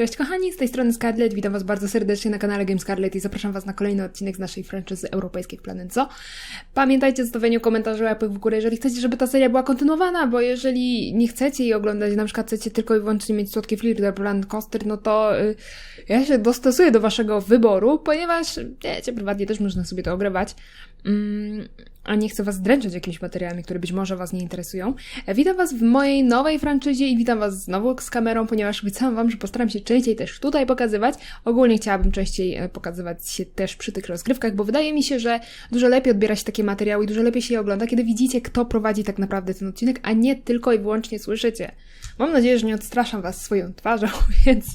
Cześć kochani, z tej strony Scarlett, witam Was bardzo serdecznie na kanale Game Scarlett i zapraszam Was na kolejny odcinek z naszej franczyzy europejskich Planet Zoo. Pamiętajcie o zostawieniu komentarzy łapek w górę, jeżeli chcecie, żeby ta seria była kontynuowana, bo jeżeli nie chcecie jej oglądać, na przykład chcecie tylko i wyłącznie mieć słodkie fliry do Planet Coaster, no to y, ja się dostosuję do Waszego wyboru, ponieważ, wiecie, prywatnie też można sobie to ogrywać. Mm, a nie chcę Was dręczyć jakimiś materiałami, które być może Was nie interesują. E, Witam Was w mojej nowej franczyzie i witam Was znowu z kamerą, ponieważ obiecałam Wam, że postaram się częściej też tutaj pokazywać. Ogólnie chciałabym częściej e, pokazywać się też przy tych rozgrywkach, bo wydaje mi się, że dużo lepiej odbiera się takie materiały i dużo lepiej się je ogląda, kiedy widzicie, kto prowadzi tak naprawdę ten odcinek, a nie tylko i wyłącznie słyszycie. Mam nadzieję, że nie odstraszam Was swoją twarzą, więc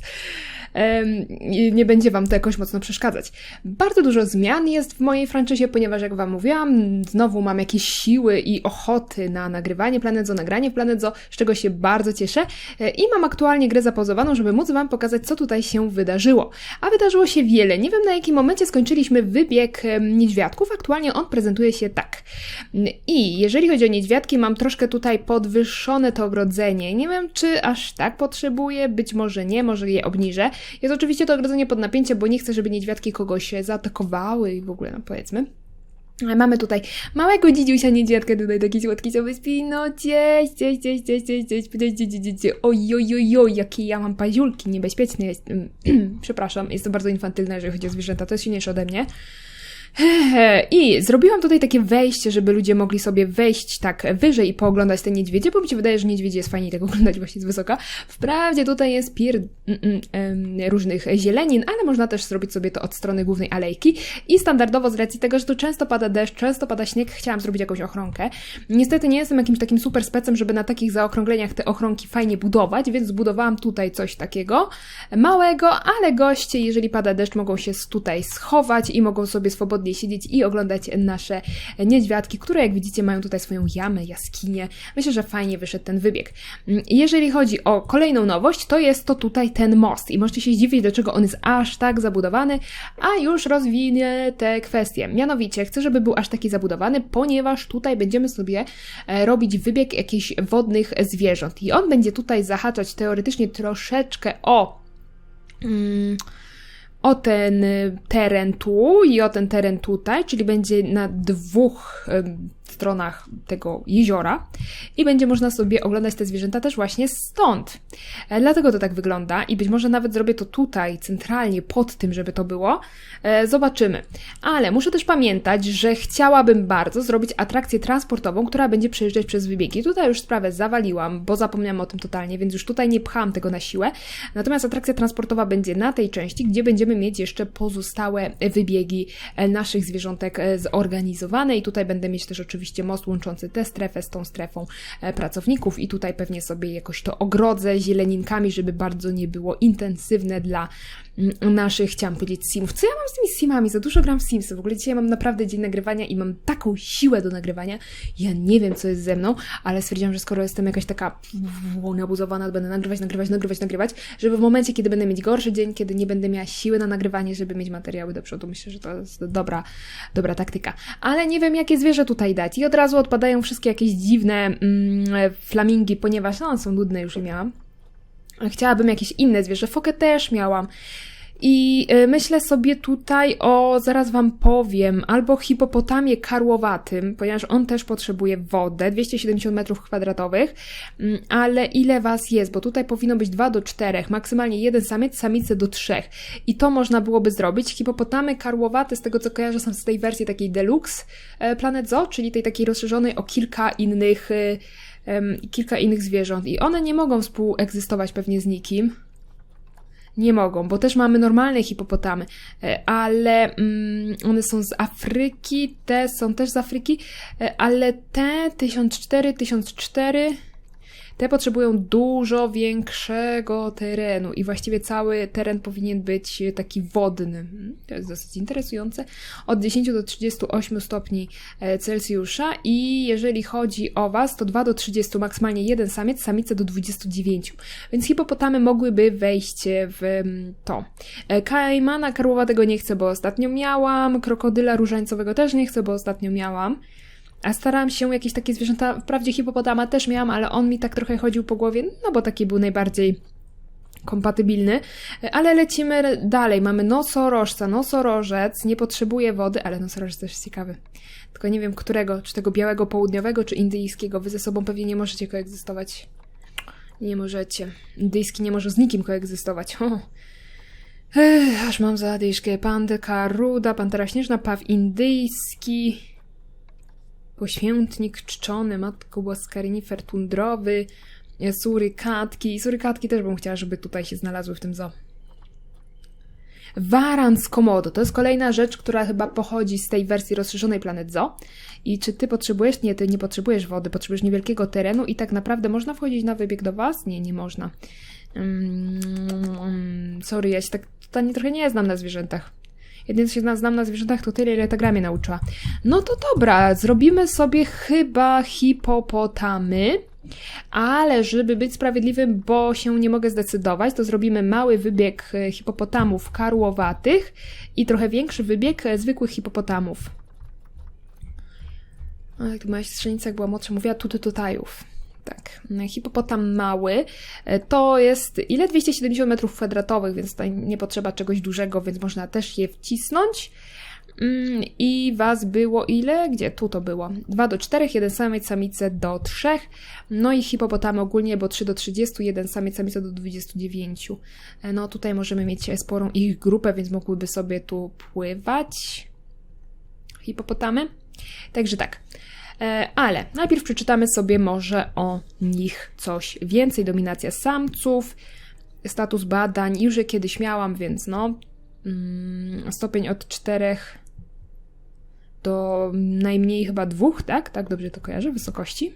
nie będzie Wam to jakoś mocno przeszkadzać. Bardzo dużo zmian jest w mojej franczyzie, ponieważ jak Wam mówiłam, znowu mam jakieś siły i ochoty na nagrywanie Planet Zoo, nagranie Planet Zoo, z czego się bardzo cieszę e, i mam aktualnie grę zapauzowaną, żeby móc Wam pokazać, co tutaj się wydarzyło. A wydarzyło się wiele. Nie wiem, na jakim momencie skończyliśmy wybieg niedźwiadków. Aktualnie on prezentuje się tak. I jeżeli chodzi o niedźwiadki, mam troszkę tutaj podwyższone to ogrodzenie. Nie wiem, czy aż tak potrzebuję, być może nie, może je obniżę. Jest oczywiście to ogrodzenie pod napięciem, bo nie chcę, żeby niedźwiadki kogoś zaatakowały i w ogóle, no powiedzmy. Mamy tutaj małego dzidziusia niedźwiadka, tutaj taki słodki sobie śpi, no cześć, cześć, cześć, cześć, cześć, cześć, cześć, cześć, cześć, cześć, oj, oj, oj, oj, jakie ja mam paziulki, niebezpieczne jest, przepraszam, jest to bardzo infantylne, jeżeli chodzi o zwierzęta, to jest silniejsze ode mnie. I zrobiłam tutaj takie wejście, żeby ludzie mogli sobie wejść tak wyżej i pooglądać te niedźwiedzie, bo mi się wydaje, że niedźwiedzie jest fajniej tego oglądać właśnie z wysoka. Wprawdzie tutaj jest pier mm, mm, różnych zielenin, ale można też zrobić sobie to od strony głównej alejki. I standardowo z racji tego, że tu często pada deszcz, często pada śnieg, chciałam zrobić jakąś ochronkę. Niestety nie jestem jakimś takim super specem, żeby na takich zaokrągleniach te ochronki fajnie budować, więc zbudowałam tutaj coś takiego małego, ale goście, jeżeli pada deszcz, mogą się tutaj schować i mogą sobie swobodnie siedzieć i oglądać nasze niedźwiadki, które jak widzicie mają tutaj swoją jamę, jaskinię. Myślę, że fajnie wyszedł ten wybieg. Jeżeli chodzi o kolejną nowość, to jest to tutaj ten most i możecie się zdziwić, dlaczego on jest aż tak zabudowany, a już rozwinę te kwestie. Mianowicie chcę, żeby był aż taki zabudowany, ponieważ tutaj będziemy sobie e, robić wybieg jakichś wodnych zwierząt i on będzie tutaj zahaczać teoretycznie troszeczkę o... Hmm, o ten y, teren tu i o ten teren tutaj, czyli będzie na dwóch stronach tego jeziora i będzie można sobie oglądać te zwierzęta też właśnie stąd. E, dlatego to tak wygląda i być może nawet zrobię to tutaj, centralnie, pod tym, żeby to było. E, zobaczymy. Ale muszę też pamiętać, że chciałabym bardzo zrobić atrakcję transportową, która będzie przejeżdżać przez wybiegi. Tutaj już sprawę zawaliłam, bo zapomniałam o tym totalnie, więc już tutaj nie pcham tego na siłę. Natomiast atrakcja transportowa będzie na tej części, gdzie będziemy mieć jeszcze pozostałe wybiegi e, naszych zwierzątek zorganizowane i tutaj będę mieć też oczywiście oczywiście most łączący tę strefę z tą strefą e, pracowników i tutaj pewnie sobie jakoś to ogrodzę zieleninkami, żeby bardzo nie było intensywne dla mm, naszych, chciałam powiedzieć, simów. Co ja mam z tymi simami? Za dużo gram w simsy. W ogóle dzisiaj mam naprawdę dzień nagrywania i mam taką siłę do nagrywania. Ja nie wiem, co jest ze mną, ale stwierdziłam, że skoro jestem jakaś taka nabuzowana, będę nagrywać, nagrywać, nagrywać, nagrywać, żeby w momencie, kiedy będę mieć gorszy dzień, kiedy nie będę miała siły na nagrywanie, żeby mieć materiały do przodu. Myślę, że to jest dobra, dobra taktyka. Ale nie wiem, jakie zwierzę tutaj dać i od razu odpadają wszystkie jakieś dziwne mm, flamingi, ponieważ no, są nudne, już je miałam. Chciałabym jakieś inne zwierzę. Fokę też miałam. I y, myślę sobie tutaj o, zaraz Wam powiem, albo hipopotamie karłowatym, ponieważ on też potrzebuje wodę, 270 metrów kwadratowych, mm, ale ile Was jest? Bo tutaj powinno być 2 do 4, maksymalnie jeden samiec, samice do 3. I to można byłoby zrobić. Hipopotamy karłowate, z tego co kojarzę, są z tej wersji takiej deluxe e, Planet Zoo, czyli tej takiej rozszerzonej o kilka innych, um, kilka innych zwierząt. I one nie mogą współegzystować pewnie z nikim nie mogą, bo też mamy normalne hipopotamy, e, ale mm, one są z Afryki, te są też z Afryki, e, ale te 1004, 1004 te potrzebują dużo większego terenu i właściwie cały teren powinien być taki wodny. To jest dosyć interesujące. Od 10 do 38 stopni e, Celsjusza i jeżeli chodzi o Was, to 2 do 30, maksymalnie jeden samiec, samice do 29. Więc hipopotamy mogłyby wejść w to. E, Kajmana karłowatego nie chcę, bo ostatnio miałam. Krokodyla różańcowego też nie chcę, bo ostatnio miałam. A starałam się jakieś takie zwierzęta, wprawdzie hipopotama też miałam, ale on mi tak trochę chodził po głowie, no bo taki był najbardziej kompatybilny, ale lecimy dalej. Mamy nosorożca. Nosorożec nie potrzebuje wody, ale nosorożec też jest ciekawy. Tylko nie wiem którego, czy tego białego południowego, czy indyjskiego. Wy ze sobą pewnie nie możecie koegzystować. Nie możecie. Indyjski nie może z nikim koegzystować. Ech, aż mam zadyszkę. Pandyka ruda, pantera śnieżna, paw indyjski, poświętnik czczony, matko boska, renifer tundrowy, surykatki. Surykatki też bym chciała, żeby tutaj się znalazły w tym zoo. Waran z Komodo. To jest kolejna rzecz, która chyba pochodzi z tej wersji rozszerzonej Planet Zoo. I czy ty potrzebujesz? Nie, ty nie potrzebujesz wody, potrzebujesz niewielkiego terenu i tak naprawdę można wchodzić na wybieg do was? Nie, nie można. Mm, sorry, ja się tak totalnie trochę nie znam na zwierzętach. Jedyne, co się na- znam na zwierzętach, to tyle, ile ta gra mnie nauczyła. No to dobra, zrobimy sobie chyba hipopotamy. Ale żeby być sprawiedliwym, bo się nie mogę zdecydować, to zrobimy mały wybieg e, hipopotamów karłowatych i trochę większy wybieg e, zwykłych hipopotamów. Jak to moja strzelnica, jak była młodsza, mówiła tuty tutajów. Tak. Hipopotam mały e, to jest ile? 270 metrów kwadratowych, więc tutaj nie potrzeba czegoś dużego, więc można też je wcisnąć. Mm, I was było ile? Gdzie? Tu to było. 2 do 4, jeden samiec, samice do 3. No i hipopotamy ogólnie, bo 3 do 30, jeden samiec, samica do 29. E, No tutaj możemy mieć sporą ich grupę, więc mogłyby sobie tu pływać. Hipopotamy. Także tak. E, Ale najpierw przeczytamy sobie może o nich coś więcej. Dominacja samców, status badań. Już je kiedyś miałam, więc no. mm, Stopień od 4 do najmniej chyba dwóch, tak? Tak dobrze to kojarzę, wysokości.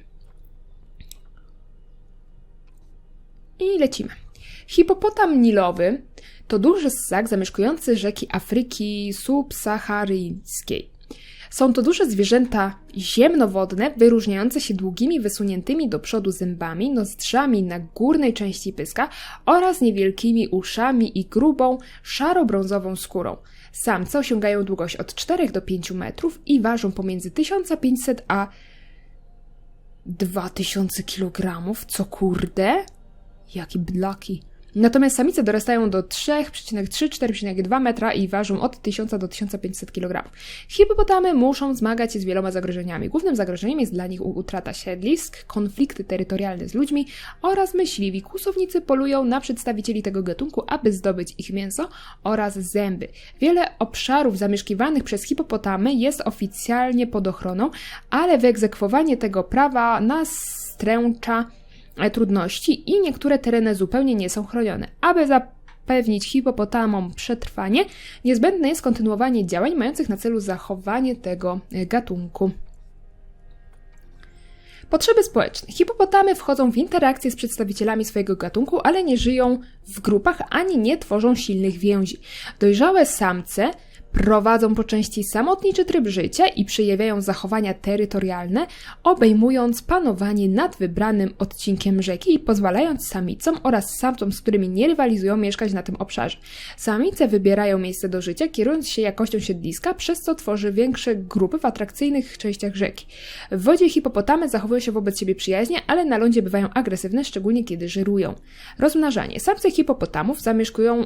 I lecimy. Hipopotam nilowy to duży ssak zamieszkujący rzeki Afryki subsaharyjskiej. Są to duże zwierzęta ziemnowodne, wyróżniające się długimi, wysuniętymi do przodu zębami, nozdrzami na górnej części pyska oraz niewielkimi uszami i grubą, szaro-brązową skórą. Samce osiągają długość od 4 do 5 metrów i ważą pomiędzy 1500 a 2000 kg. Co kurde? Jaki blaki. Natomiast samice dorastają do 3,3-4,2 metra i ważą od 1000 do 1500 kg. Hipopotamy muszą zmagać się z wieloma zagrożeniami. Głównym zagrożeniem jest dla nich utrata siedlisk, konflikty terytorialne z ludźmi oraz myśliwi. Kłusownicy polują na przedstawicieli tego gatunku, aby zdobyć ich mięso oraz zęby. Wiele obszarów zamieszkiwanych przez hipopotamy jest oficjalnie pod ochroną, ale wyegzekwowanie tego prawa nastręcza trudności i niektóre tereny zupełnie nie są chronione. Aby zapewnić hipopotamom przetrwanie, niezbędne jest kontynuowanie działań mających na celu zachowanie tego e, gatunku. Potrzeby społeczne. Hipopotamy wchodzą w interakcje z przedstawicielami swojego gatunku, ale nie żyją w grupach ani nie tworzą silnych więzi. Dojrzałe samce prowadzą po części samotniczy tryb życia i przejawiają zachowania terytorialne, obejmując panowanie nad wybranym odcinkiem rzeki i pozwalając samicom oraz samcom, z którymi nie rywalizują, mieszkać na tym obszarze. Samice wybierają miejsce do życia, kierując się jakością siedliska, przez co tworzy większe grupy w atrakcyjnych częściach rzeki. W wodzie hipopotamy zachowują się wobec siebie przyjaźnie, ale na lądzie bywają agresywne, szczególnie kiedy żerują. Rozmnażanie. Samce hipopotamów zamieszkują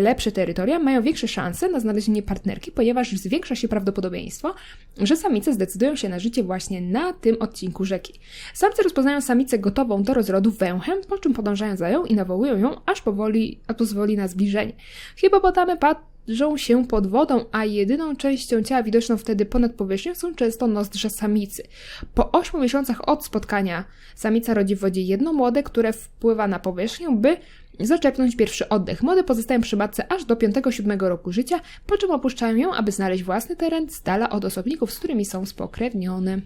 lepsze terytoria mają większe szanse na znalezienie partnerki, ponieważ zwiększa się prawdopodobieństwo, że samice zdecydują się na życie właśnie na tym odcinku rzeki. Samce rozpoznają samicę gotową do rozrodu węchem, po czym podążają za nią i nawołują ją, aż powoli a pozwoli na zbliżenie. Hipopotamy patrzą się pod wodą, a jedyną częścią ciała widoczną wtedy ponad powierzchnią są często nozdrza samicy. Po 8 miesiącach od spotkania samica rodzi w wodzie jedno młode, które wpływa na powierzchnię, by zaczepnąć pierwszy oddech. Młode pozostają przy matce aż do 5-7 roku życia, po czym opuszczają ją, aby znaleźć własny teren z dala od osobników, z którymi są spokrewnione.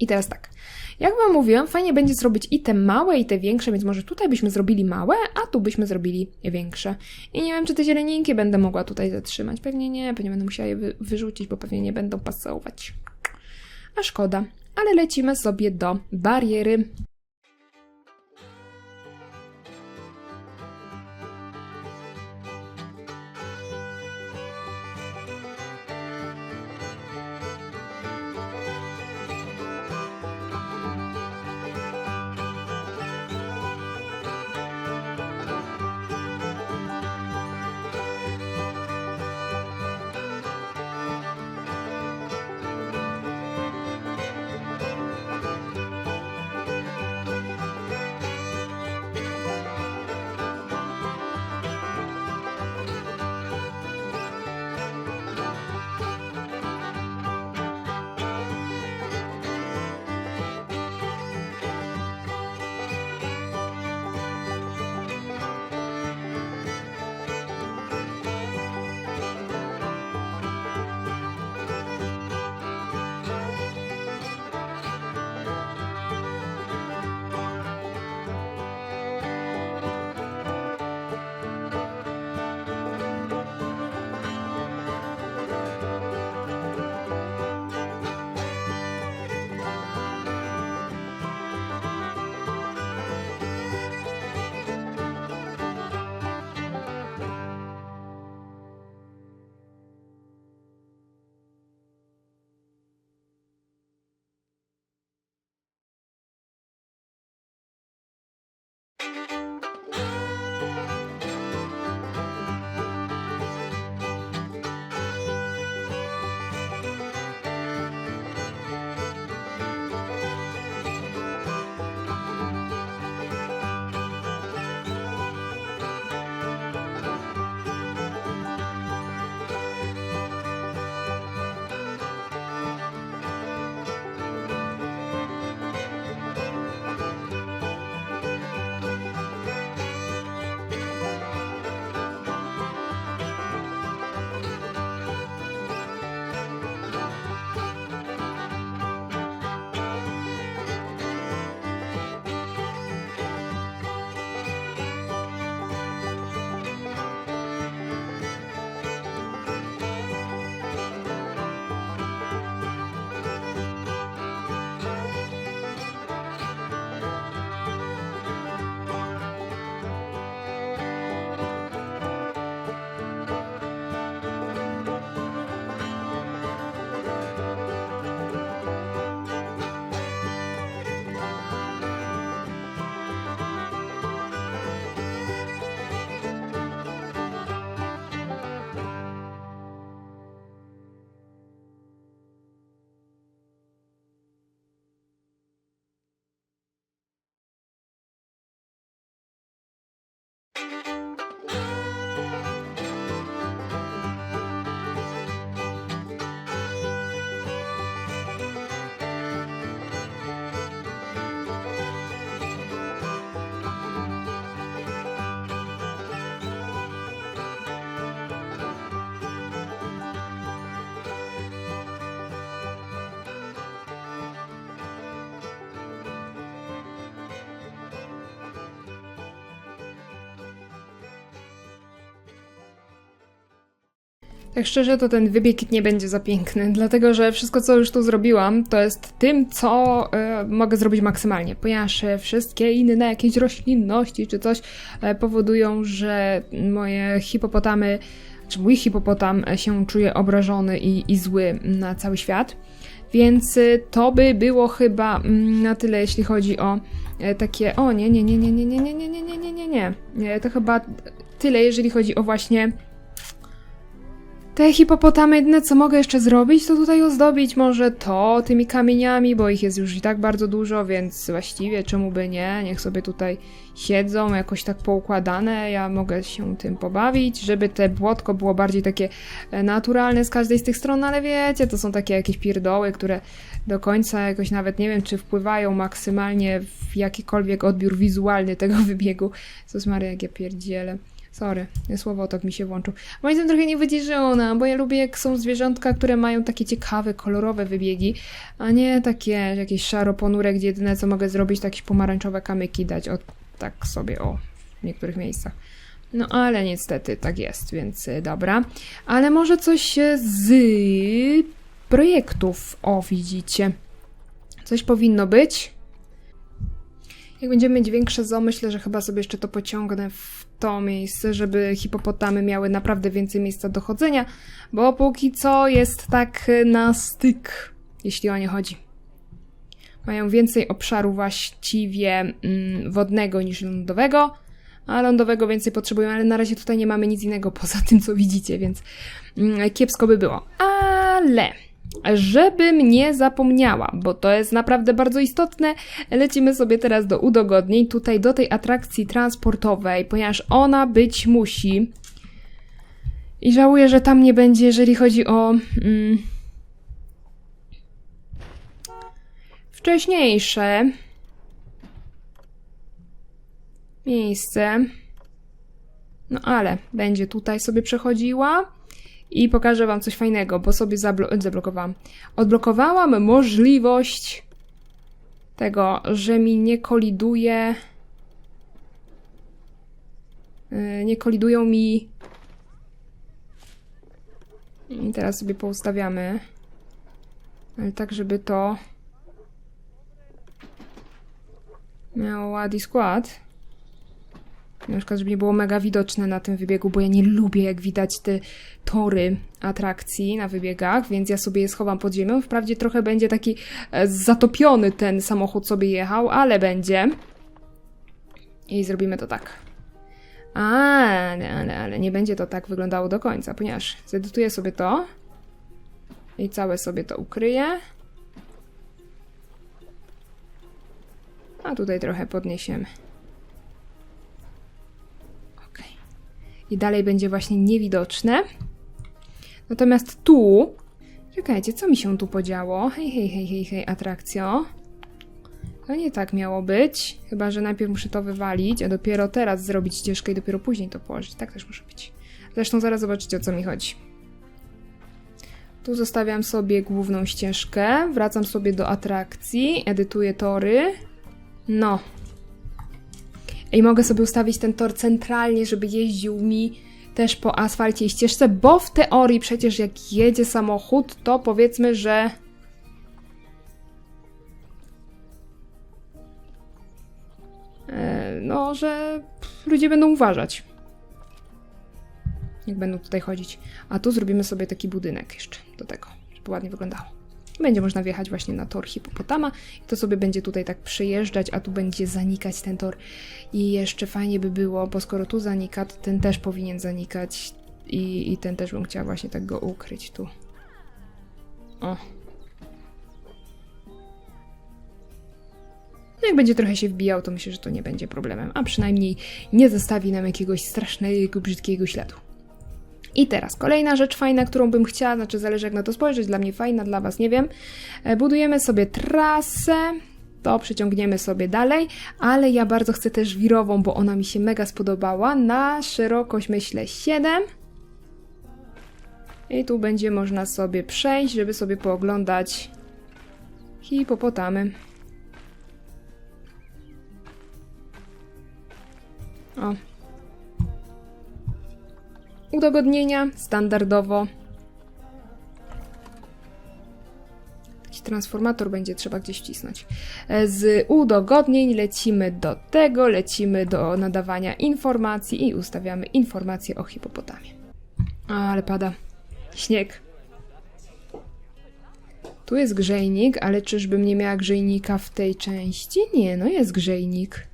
I teraz tak. Jak Wam mówiłam, fajnie będzie zrobić i te małe, i te większe, więc może tutaj byśmy zrobili małe, a tu byśmy zrobili większe. I nie wiem, czy te zieleninki będę mogła tutaj zatrzymać. Pewnie nie, pewnie będę musiała je wy- wyrzucić, bo pewnie nie będą pasować. A szkoda. Ale lecimy sobie do bariery. you Tak szczerze, to ten wybieg nie będzie za piękny, dlatego że wszystko, co już tu zrobiłam, to jest tym, co e, mogę zrobić maksymalnie, ponieważ e, wszystkie inne jakieś roślinności czy coś e, powodują, że moje hipopotamy, czy mój hipopotam e, się czuje obrażony i, i zły na cały świat. Więc e, to by było chyba mm, na tyle, jeśli chodzi o e, takie. O nie, nie, nie, nie, nie, nie, nie, nie, nie, nie, nie. Nie, To chyba tyle, jeżeli chodzi o właśnie te hipopotamy, jedyne co mogę jeszcze zrobić, to tutaj ozdobić może to tymi kamieniami, bo ich jest już i tak bardzo dużo, więc właściwie czemu by nie? Niech sobie tutaj siedzą, jakoś tak poukładane, ja mogę się tym pobawić, żeby te błotko było bardziej takie e, naturalne z każdej z tych stron, ale wiecie, to są takie jakieś pierdoły, które do końca jakoś nawet nie wiem, czy wpływają maksymalnie w jakikolwiek odbiór wizualny tego wybiegu. Sus Maria, jak ja pierdzielę. Sorry, słowotok mi się włączył. Moim zdaniem trochę nie wydzierżona, bo ja lubię jak są zwierzątka, które mają takie ciekawe, kolorowe wybiegi, a nie takie jakieś szaro-ponure, gdzie jedyne co mogę zrobić to jakieś pomarańczowe kamyki dać, o tak sobie, o, w niektórych miejscach. No ale niestety tak jest, więc y, dobra. Ale może coś z projektów, o widzicie. Coś powinno być. Jak będziemy mieć większe zoo, myślę, że chyba sobie jeszcze to pociągnę w to miejsce, żeby hipopotamy miały naprawdę więcej miejsca do chodzenia, bo póki co jest tak na styk, jeśli o nie chodzi. Mają więcej obszaru właściwie mm, wodnego niż lądowego, a lądowego więcej potrzebują, ale na razie tutaj nie mamy nic innego poza tym, co widzicie, więc mm, kiepsko by było. Ale żebym nie zapomniała, bo to jest naprawdę bardzo istotne, lecimy sobie teraz do udogodnień, tutaj do tej atrakcji transportowej, ponieważ ona być musi. I żałuję, że tam nie będzie, jeżeli chodzi o mm, wcześniejsze miejsce. No ale będzie tutaj sobie przechodziła i pokażę Wam coś fajnego, bo sobie zablo- zablokowałam. Odblokowałam możliwość tego, że mi nie koliduje. Yy, Nie kolidują mi. I teraz sobie poustawiamy. Ale tak, żeby to miało ładny skład. Na przykład, żeby nie było mega widoczne na tym wybiegu, bo ja nie lubię, jak widać te tory atrakcji na wybiegach, więc ja sobie je schowam pod ziemią. Wprawdzie trochę będzie taki e, zatopiony ten samochód sobie jechał, ale będzie. I zrobimy to tak. Ale, ale, ale nie będzie to tak wyglądało do końca, ponieważ zedytuję sobie to i całe sobie to ukryję. A tutaj trochę podniesiemy. I dalej będzie właśnie niewidoczne. Natomiast tu. Czekajcie, co mi się tu podziało? Hej, hej, hej, hej, hej, atrakcjo. To nie tak miało być. Chyba, że najpierw muszę to wywalić, a dopiero teraz zrobić ścieżkę i dopiero później to położyć. Tak też może być. Zresztą zaraz zobaczycie, o co mi chodzi. Tu zostawiam sobie główną ścieżkę, wracam sobie do atrakcji, edytuję tory. No. I mogę sobie ustawić ten tor centralnie, żeby jeździł mi też po asfalcie i ścieżce, bo w teorii przecież jak jedzie samochód, to powiedzmy, że e, no, że ludzie będą uważać. Jak będą tutaj chodzić. A tu zrobimy sobie taki budynek jeszcze do tego, żeby ładnie wyglądało. Będzie można wjechać właśnie na tor hipopotama i to sobie będzie tutaj tak przyjeżdżać, a tu będzie zanikać ten tor. I jeszcze fajnie by było, bo skoro tu zanika, to ten też powinien zanikać i, i ten też bym chciała właśnie tak go ukryć tu. O. No jak będzie trochę się wbijał, to myślę, że to nie będzie problemem, a przynajmniej nie zostawi nam jakiegoś strasznego, brzydkiego śladu. I teraz kolejna rzecz fajna, którą bym chciała, znaczy zależy jak na to spojrzeć, dla mnie fajna, dla Was nie wiem. E, Budujemy sobie trasę, to przeciągniemy sobie dalej, ale ja bardzo chcę też wirową, bo ona mi się mega spodobała, na szerokość myślę 7. I tu będzie można sobie przejść, żeby sobie pooglądać hipopotamy. O. Udogodnienia standardowo. Taki transformator będzie trzeba gdzieś wcisnąć. E, Z udogodnień lecimy do tego, lecimy do nadawania informacji i ustawiamy informacje o hipopotamie. Ale pada śnieg. Tu jest grzejnik, ale czyżbym nie miała grzejnika w tej części? Nie, no jest grzejnik.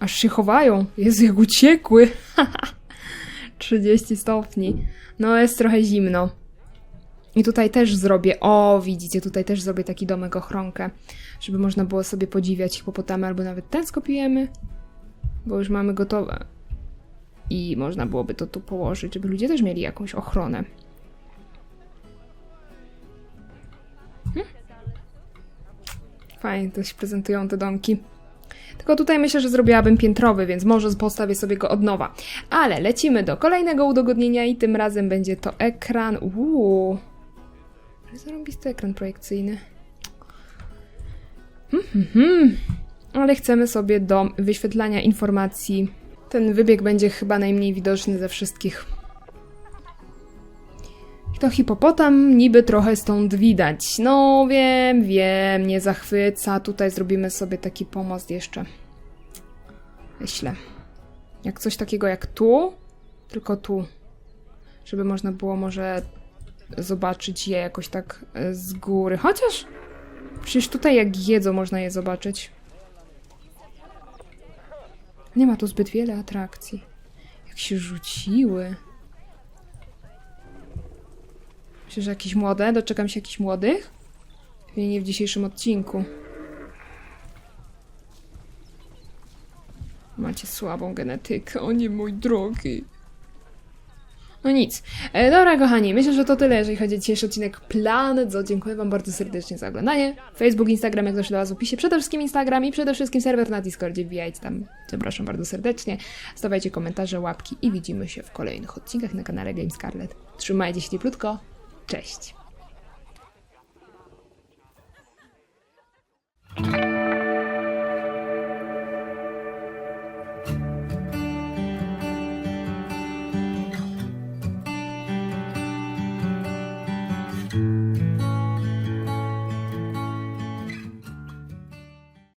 Aż się chowają. Jezu, jak uciekły. 30 stopni. No, jest trochę zimno. I tutaj też zrobię, o widzicie, tutaj też zrobię taki domek ochronkę, żeby można było sobie podziwiać hipopotamy, albo nawet ten skopiujemy, bo już mamy gotowe. I można byłoby to tu położyć, żeby ludzie też mieli jakąś ochronę. Hm? Fajnie to się prezentują te domki. Tylko tutaj myślę, że zrobiłabym piętrowy, więc może postawię sobie go od nowa. Ale lecimy do kolejnego udogodnienia i tym razem będzie to ekran. Uuu. Ale zarąbisty ekran projekcyjny. Hmm, hmm, hmm. Ale chcemy sobie do wyświetlania informacji. Ten wybieg będzie chyba najmniej widoczny ze wszystkich. To hipopotam niby trochę stąd widać. No wiem, wiem, nie zachwyca. Tutaj zrobimy sobie taki pomost jeszcze. Myślę. Jak coś takiego jak tu, tylko tu. Żeby można było może zobaczyć je jakoś tak e, z góry. Chociaż przecież tutaj jak jedzą można je zobaczyć. Nie ma tu zbyt wiele atrakcji. Jak się rzuciły. Myślę, że jakieś młode? Doczekam się jakichś młodych? Pewnie nie w dzisiejszym odcinku. Macie słabą genetykę, o nie mój drogi. No nic. E, dobra, kochani, myślę, że to tyle, jeżeli chodzi o dzisiejszy odcinek Planet Zoo. Dziękuję Wam bardzo serdecznie za oglądanie. Facebook, Instagram, jak zawsze dla Was w opisie. Przede wszystkim Instagram i przede wszystkim serwer na Discordzie. Wbijajcie tam. Zapraszam bardzo serdecznie. Stawiajcie komentarze, łapki i widzimy się w kolejnych odcinkach na kanale Game Scarlet. Trzymajcie się cieplutko. Cześć.